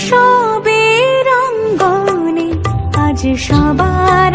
সবে রঙ্গনে আজ সবার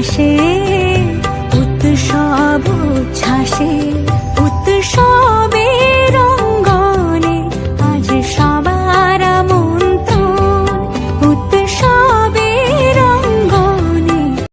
উচ্ছ্বাসে উৎসব উচ্ছ্বাসে উৎসবে